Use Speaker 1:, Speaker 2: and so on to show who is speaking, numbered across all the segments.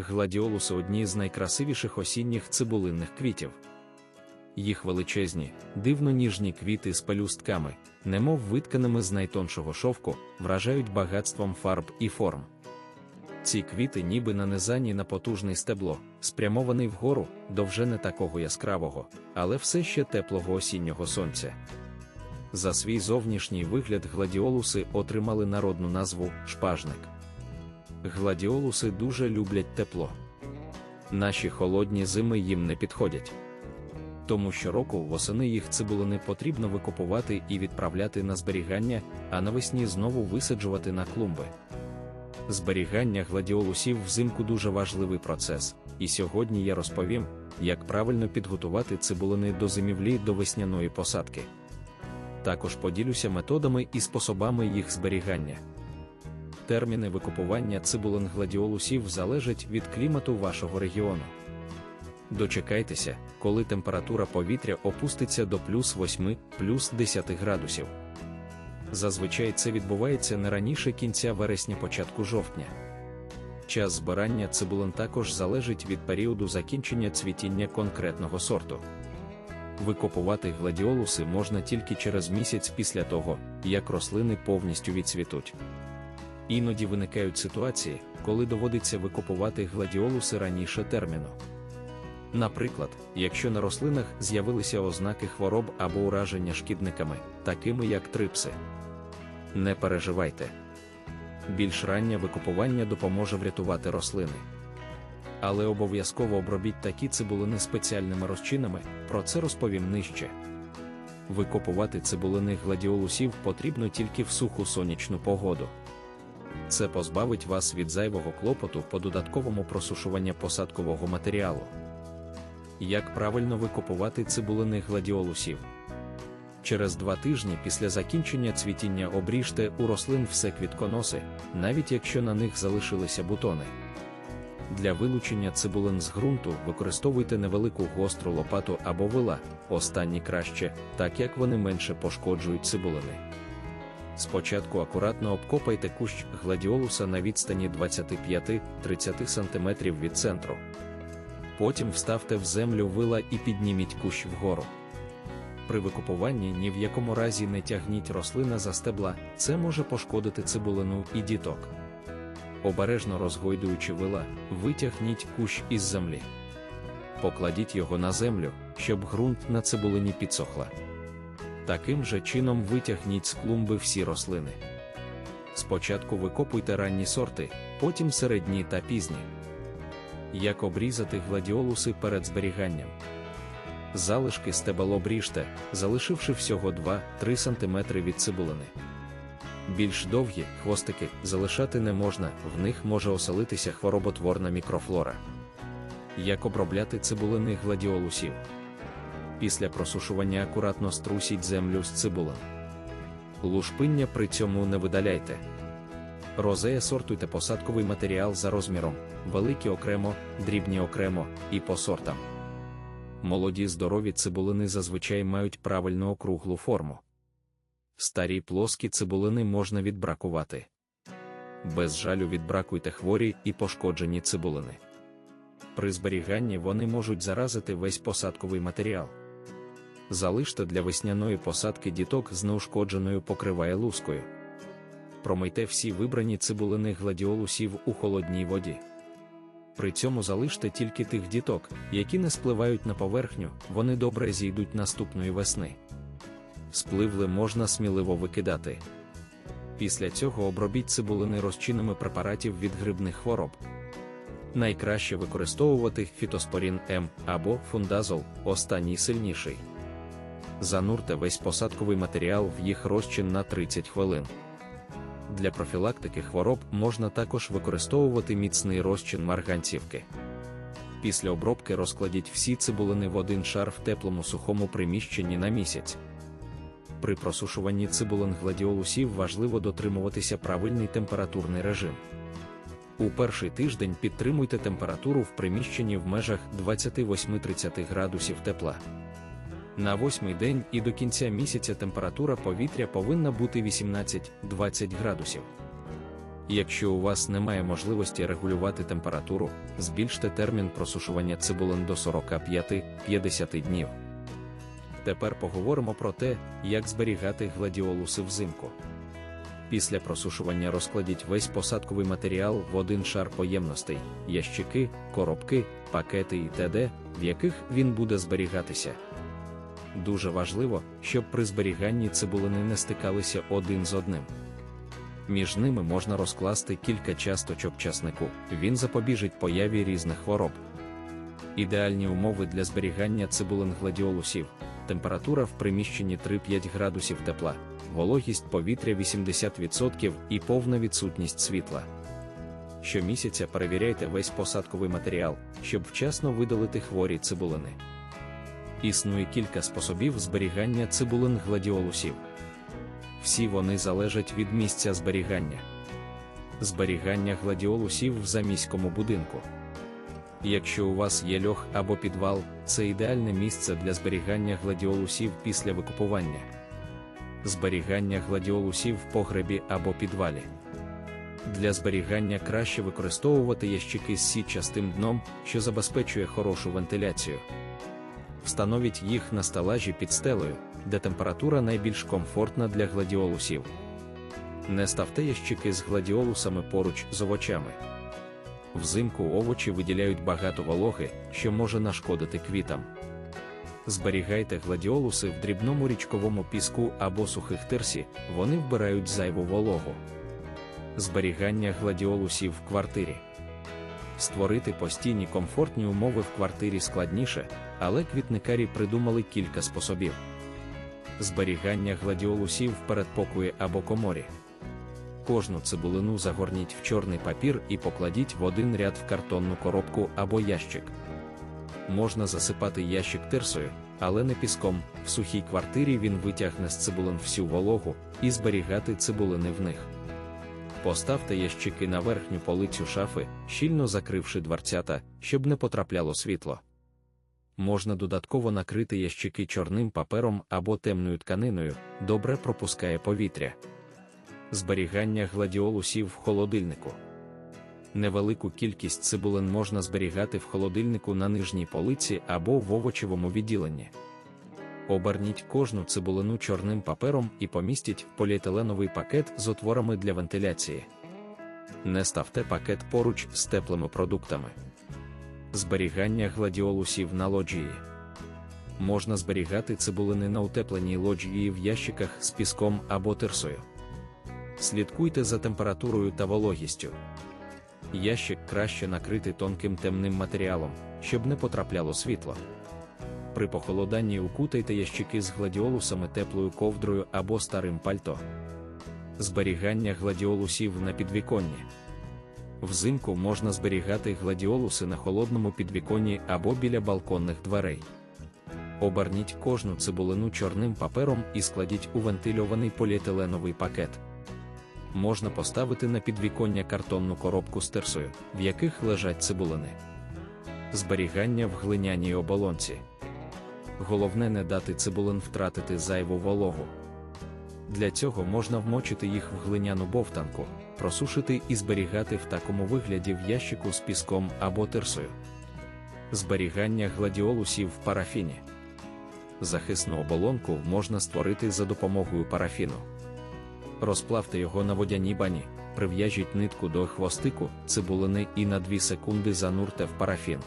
Speaker 1: Гладіолуси одні з найкрасивіших осінніх цибулинних квітів. Їх величезні, дивно ніжні квіти з пелюстками, немов витканими з найтоншого шовку, вражають багатством фарб і форм. Ці квіти ніби нанизані на потужний стебло, спрямований вгору, довже не такого яскравого, але все ще теплого осіннього сонця. За свій зовнішній вигляд гладіолуси отримали народну назву шпажник. Гладіолуси дуже люблять тепло. Наші холодні зими їм не підходять. Тому щороку восени їх цибулини потрібно викопувати і відправляти на зберігання, а навесні знову висаджувати на клумби. Зберігання гладіолусів взимку дуже важливий процес, і сьогодні я розповім, як правильно підготувати цибулини до зимівлі до весняної посадки. Також поділюся методами і способами їх зберігання. Терміни викупування цибулин гладіолусів залежать від клімату вашого регіону. Дочекайтеся, коли температура повітря опуститься до плюс 8, плюс 10 градусів. Зазвичай це відбувається не раніше кінця вересня початку жовтня. Час збирання цибулин також залежить від періоду закінчення цвітіння конкретного сорту. Викопувати гладіолуси можна тільки через місяць після того, як рослини повністю відцвітуть. Іноді виникають ситуації, коли доводиться викопувати гладіолуси раніше терміну. Наприклад, якщо на рослинах з'явилися ознаки хвороб або ураження шкідниками, такими як трипси. Не переживайте. Більш раннє викупування допоможе врятувати рослини. Але обов'язково обробіть такі цибулини спеціальними розчинами, про це розповім нижче. Викопувати цибулини гладіолусів потрібно тільки в суху сонячну погоду. Це позбавить вас від зайвого клопоту по додатковому просушуванню посадкового матеріалу. Як правильно викопувати цибулини гладіолусів? Через два тижні після закінчення цвітіння обріжте у рослин все квітконоси, навіть якщо на них залишилися бутони. Для вилучення цибулин з ґрунту використовуйте невелику гостру лопату або вила, останні краще, так як вони менше пошкоджують цибулини. Спочатку акуратно обкопайте кущ гладіолуса на відстані 25-30 см від центру. Потім вставте в землю вила і підніміть кущ вгору. При викупуванні ні в якому разі не тягніть рослина за стебла, це може пошкодити цибулину і діток. Обережно розгойдуючи вила, витягніть кущ із землі. Покладіть його на землю, щоб ґрунт на цибулині підсохла. Таким же чином витягніть з клумби всі рослини. Спочатку викопуйте ранні сорти, потім середні та пізні. Як обрізати гладіолуси перед зберіганням. Залишки стебел обріжте, залишивши всього 2-3 см від цибулини. Більш довгі хвостики залишати не можна, в них може оселитися хвороботворна мікрофлора. Як обробляти цибулини гладіолусів? Після просушування акуратно струсіть землю з цибулин. Лушпиння при цьому не видаляйте. Розея сортуйте посадковий матеріал за розміром, великі окремо, дрібні окремо і по сортам. Молоді здорові цибулини зазвичай мають правильну округлу форму. Старі плоскі цибулини можна відбракувати. Без жалю відбракуйте хворі і пошкоджені цибулини. При зберіганні вони можуть заразити весь посадковий матеріал. Залиште для весняної посадки діток з неушкодженою покриває лускою. Промийте всі вибрані цибулини гладіолусів у холодній воді. При цьому залиште тільки тих діток, які не спливають на поверхню, вони добре зійдуть наступної весни. Спливли можна сміливо викидати. Після цього обробіть цибулини розчинами препаратів від грибних хвороб. Найкраще використовувати фітоспорін М або фундазол, останній сильніший. Занурте весь посадковий матеріал в їх розчин на 30 хвилин. Для профілактики хвороб можна також використовувати міцний розчин марганцівки. Після обробки розкладіть всі цибулини в один шар в теплому сухому приміщенні на місяць. При просушуванні цибулин гладіолусів важливо дотримуватися правильний температурний режим. У перший тиждень підтримуйте температуру в приміщенні в межах 28-30 градусів тепла. На восьмий день і до кінця місяця температура повітря повинна бути 18-20 градусів. Якщо у вас немає можливості регулювати температуру, збільште термін просушування цибулин до 45-50 днів. Тепер поговоримо про те, як зберігати гладіолуси взимку. Після просушування розкладіть весь посадковий матеріал в один шар поємностей, ящики, коробки, пакети і т.д., в яких він буде зберігатися. Дуже важливо, щоб при зберіганні цибулини не стикалися один з одним. Між ними можна розкласти кілька часточок часнику, він запобіжить появі різних хвороб. Ідеальні умови для зберігання цибулин гладіолусів, температура в приміщенні 3-5 градусів тепла, вологість повітря 80% і повна відсутність світла. Щомісяця перевіряйте весь посадковий матеріал, щоб вчасно видалити хворі цибулини. Існує кілька способів зберігання цибулин гладіолусів. Всі вони залежать від місця зберігання. Зберігання гладіолусів в заміському будинку. Якщо у вас є льох або підвал, це ідеальне місце для зберігання гладіолусів після викупування. Зберігання гладіолусів в погребі або підвалі. Для зберігання краще використовувати ящики з сітчастим дном, що забезпечує хорошу вентиляцію. Встановіть їх на стелажі під стелею, де температура найбільш комфортна для гладіолусів. Не ставте ящики з гладіолусами поруч з овочами. Взимку овочі виділяють багато вологи, що може нашкодити квітам. Зберігайте гладіолуси в дрібному річковому піску або сухих тирсі, вони вбирають зайву вологу. Зберігання гладіолусів в квартирі. Створити постійні комфортні умови в квартирі складніше, але квітникарі придумали кілька способів. Зберігання гладіолусів в передпокої або коморі. Кожну цибулину загорніть в чорний папір і покладіть в один ряд в картонну коробку або ящик. Можна засипати ящик тирсою, але не піском. В сухій квартирі він витягне з цибулин всю вологу і зберігати цибулини в них. Поставте ящики на верхню полицю шафи, щільно закривши дверцята, щоб не потрапляло світло. Можна додатково накрити ящики чорним папером або темною тканиною, добре пропускає повітря. Зберігання гладіолусів в холодильнику. Невелику кількість цибулин можна зберігати в холодильнику на нижній полиці або в овочевому відділенні. Оберніть кожну цибулину чорним папером і помістіть в поліетиленовий пакет з отворами для вентиляції. Не ставте пакет поруч з теплими продуктами. Зберігання гладіолусів на лоджії. Можна зберігати цибулини на утепленій лоджії в ящиках з піском або тирсою. Слідкуйте за температурою та вологістю. Ящик краще накрити тонким темним матеріалом, щоб не потрапляло світло. При похолоданні укутайте ящики з гладіолусами теплою ковдрою або старим пальто. Зберігання гладіолусів на підвіконні. Взимку можна зберігати гладіолуси на холодному підвіконні або біля балконних дверей. Оберніть кожну цибулину чорним папером і складіть у вентильований поліетиленовий пакет. Можна поставити на підвіконня картонну коробку з терсою, в яких лежать цибулини. Зберігання в глиняній оболонці. Головне не дати цибулин втратити зайву вологу. Для цього можна вмочити їх в глиняну бовтанку, просушити і зберігати в такому вигляді в ящику з піском або терсою. Зберігання гладіолусів в парафіні. Захисну оболонку можна створити за допомогою парафіну. Розплавте його на водяній бані, прив'яжіть нитку до хвостику, цибулини і на 2 секунди занурте в парафін.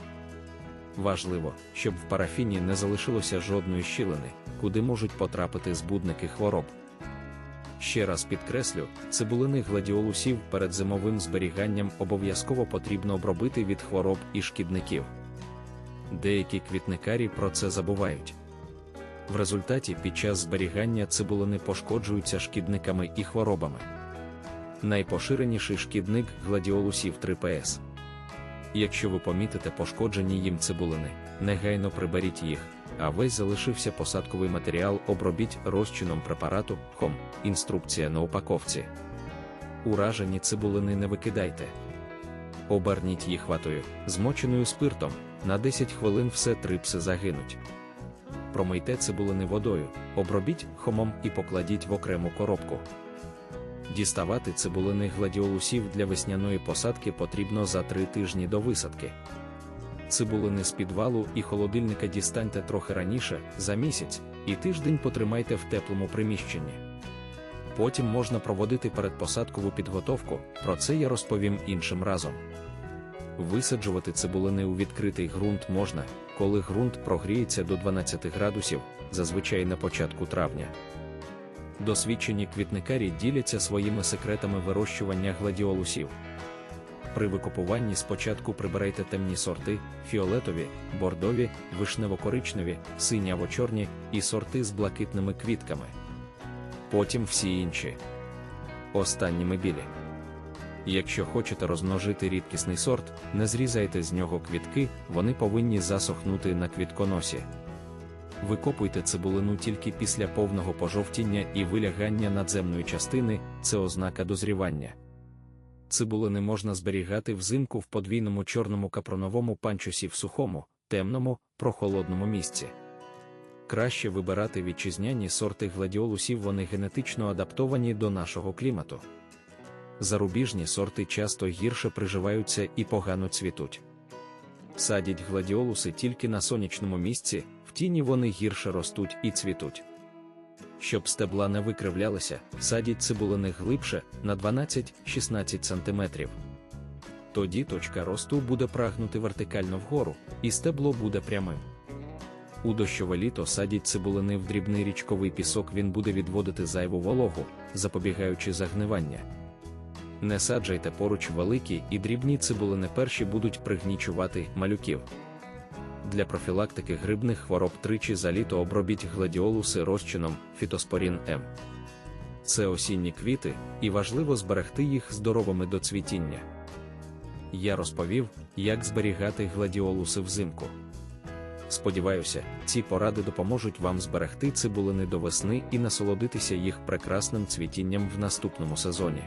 Speaker 1: Важливо, щоб в парафіні не залишилося жодної щілини, куди можуть потрапити збудники хвороб. Ще раз підкреслю, цибулини гладіолусів перед зимовим зберіганням обов'язково потрібно обробити від хвороб і шкідників. Деякі квітникарі про це забувають. В результаті під час зберігання цибулини пошкоджуються шкідниками і хворобами. Найпоширеніший шкідник гладіолусів 3ПС. Якщо ви помітите пошкоджені їм цибулини, негайно приберіть їх, а весь залишився посадковий матеріал обробіть розчином препарату хом, інструкція на упаковці. Уражені цибулини не викидайте. Оберніть їх ватою, змоченою спиртом, на 10 хвилин все трипси загинуть. Промийте цибулини водою, обробіть хомом і покладіть в окрему коробку. Діставати цибулини гладіолусів для весняної посадки потрібно за 3 тижні до висадки. Цибулини з підвалу і холодильника дістаньте трохи раніше, за місяць, і тиждень потримайте в теплому приміщенні. Потім можна проводити передпосадкову підготовку, про це я розповім іншим разом. Висаджувати цибулини у відкритий ґрунт можна, коли ґрунт прогріється до 12 градусів, зазвичай на початку травня. Досвідчені квітникарі діляться своїми секретами вирощування гладіолусів. При викопуванні спочатку прибирайте темні сорти, фіолетові, бордові, вишнево-коричневі, синяво-чорні і сорти з блакитними квітками. Потім всі інші. Останніми білі. Якщо хочете розмножити рідкісний сорт, не зрізайте з нього квітки, вони повинні засохнути на квітконосі. Викопуйте цибулину тільки після повного пожовтіння і вилягання надземної частини це ознака дозрівання. Цибулини можна зберігати взимку в подвійному чорному капроновому панчусі в сухому, темному, прохолодному місці. Краще вибирати вітчизняні сорти гладіолусів, вони генетично адаптовані до нашого клімату. Зарубіжні сорти часто гірше приживаються і погано цвітуть. Садять гладіолуси тільки на сонячному місці, в тіні вони гірше ростуть і цвітуть. Щоб стебла не викривлялися, садять цибулини глибше на 12-16 см. Тоді точка росту буде прагнути вертикально вгору, і стебло буде прямим. У дощове літо садять цибулини в дрібний річковий пісок, він буде відводити зайву вологу, запобігаючи загнивання. Не саджайте поруч великі і дрібні цибулини перші будуть пригнічувати малюків. Для профілактики грибних хвороб тричі за літо обробіть гладіолуси розчином фітоспорін М. Це осінні квіти, і важливо зберегти їх здоровими до цвітіння. Я розповів, як зберігати гладіолуси взимку. Сподіваюся, ці поради допоможуть вам зберегти цибулини до весни і насолодитися їх прекрасним цвітінням в наступному сезоні.